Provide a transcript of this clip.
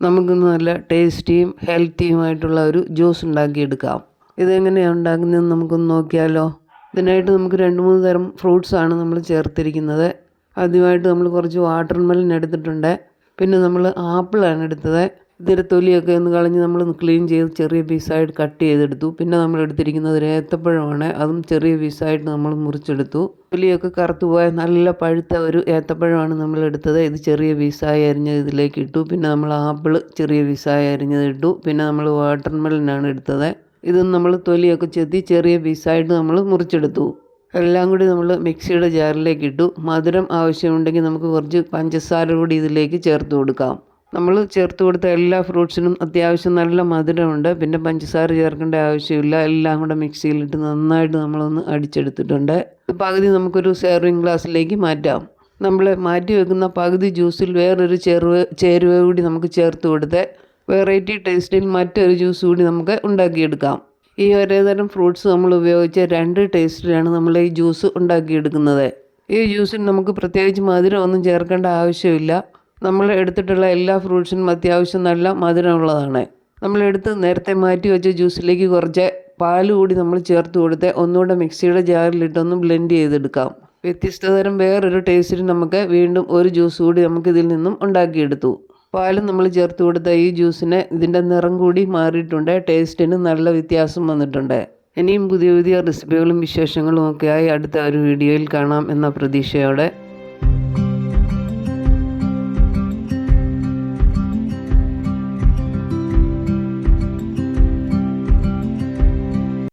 നമുക്ക് നല്ല ടേസ്റ്റിയും ഹെൽത്തിയുമായിട്ടുള്ള ഒരു ജ്യൂസ് ഉണ്ടാക്കിയെടുക്കാം. ഇതെങ്ങനെയാണ് ഉണ്ടാക്കുന്നതെന്ന് നമുക്കൊന്ന് നോക്കിയാലോ. ഇതിനായിട്ട് നമുക്ക് രണ്ട് മൂന്ന് തരം ഫ്രൂട്ട്സാണ് നമ്മൾ ചേർത്തിരിക്കുന്നത്. ആദ്യമായിട്ട് നമ്മൾ കുറച്ച് വാട്ടർ മെലൺ എടുത്തിട്ടുണ്ട്. പിന്നെ നമ്മൾ ആപ്പിളാണ് എടുത്തത്. ഇതിന്റെ തൊലിയൊക്കെ ഒന്ന് കളഞ്ഞ് നമ്മൾ ക്ലീൻ ചെയ്ത് ചെറിയ പീസായിട്ട് കട്ട് ചെയ്തെടുത്തു. പിന്നെ നമ്മൾ എടുത്തിരിക്കുന്നത് ഒരു ഏത്തപ്പഴമാണ്. അതും ചെറിയ പീസായിട്ട് നമ്മൾ മുറിച്ചെടുത്തു. തൊലിയൊക്കെ കറുത്തു പോയ നല്ല പഴുത്ത ഒരു ഏത്തപ്പഴമാണ് നമ്മൾ എടുത്തത്. ഇത് ചെറിയ പീസായി അരിഞ്ഞത് ഇതിലേക്ക് ഇട്ടു. പിന്നെ നമ്മൾ ആപ്പിൾ ചെറിയ പീസായി അരിഞ്ഞത് ഇട്ടു. പിന്നെ നമ്മൾ വാട്ടർ മെലനാണ് എടുത്തത്. ഇത് നമ്മൾ തൊലിയൊക്കെ ചെത്തി ചെറിയ പീസായിട്ട് നമ്മൾ മുറിച്ചെടുത്തു. എല്ലാം കൂടി നമ്മൾ മിക്സിയുടെ ജാറിലേക്ക് ഇട്ടു. മധുരം ആവശ്യമുണ്ടെങ്കിൽ നമുക്ക് കുറച്ച് പഞ്ചസാര കൂടി ഇതിലേക്ക് ചേർത്ത് കൊടുക്കാം. നമ്മൾ ചേർത്ത് കൊടുത്ത എല്ലാ ഫ്രൂട്ട്സിനും അത്യാവശ്യം നല്ല മധുരമുണ്ട്. പിന്നെ പഞ്ചസാര ചേർക്കേണ്ട ആവശ്യമില്ല. എല്ലാം കൂടെ മിക്സിയിലിട്ട് നന്നായിട്ട് നമ്മളൊന്ന് അടിച്ചെടുത്തിട്ടുണ്ട്. പകുതി നമുക്കൊരു സെർവിങ് ഗ്ലാസ്സിലേക്ക് മാറ്റാം. നമ്മൾ മാറ്റി വെക്കുന്ന പകുതി ജ്യൂസിൽ വേറൊരു ചേരുവ ചേരുവ കൂടി നമുക്ക് ചേർത്ത് കൊടുത്ത് വെറൈറ്റി ടേസ്റ്റിൽ മറ്റൊരു ജ്യൂസ് കൂടി നമുക്ക് ഉണ്ടാക്കിയെടുക്കാം. ഈ ഒരേ തരം ഫ്രൂട്ട്സ് നമ്മൾ ഉപയോഗിച്ച രണ്ട് ടേസ്റ്റിലാണ് നമ്മൾ ഈ ജ്യൂസ് ഉണ്ടാക്കിയെടുക്കുന്നത്. ഈ ജ്യൂസിൽ നമുക്ക് പ്രത്യേകിച്ച് മധുരം ഒന്നും ചേർക്കേണ്ട ആവശ്യമില്ല. നമ്മൾ എടുത്തിട്ടുള്ള എല്ലാ ഫ്രൂട്ട്സിനും അത്യാവശ്യം നല്ല മധുരമുള്ളതാണ് നമ്മൾ എടുത്ത് നേരത്തെ മാറ്റി വെച്ച ജ്യൂസിലേക്ക് കുറച്ച് പാൽ കൂടി നമ്മൾ ചേർത്ത് കൊടുത്ത് ഒന്നുകൂടെ മിക്സിയുടെ ജാറിലിട്ടൊന്ന് ബ്ലെൻഡ് ചെയ്തെടുക്കാം. വ്യത്യസ്ത തരം വേറൊരു ടേസ്റ്റിൽ നമുക്ക് വീണ്ടും ഒരു ജ്യൂസ് കൂടി നമുക്ക് ഇതിൽ നിന്നും ഉണ്ടാക്കിയെടുത്തു. പാലും നമ്മൾ ചേർത്ത് കൊടുത്ത ഈ ജ്യൂസിന് ഇതിന്റെ നിറം കൂടി മാറിയിട്ടുണ്ട്. ടേസ്റ്റിന് നല്ല വ്യത്യാസം വന്നിട്ടുണ്ട്. ഇനിയും പുതിയ പുതിയ റെസിപ്പികളും വിശേഷങ്ങളും ഒക്കെയായി അടുത്ത ഒരു വീഡിയോയിൽ കാണാം എന്ന പ്രതീക്ഷയോടെ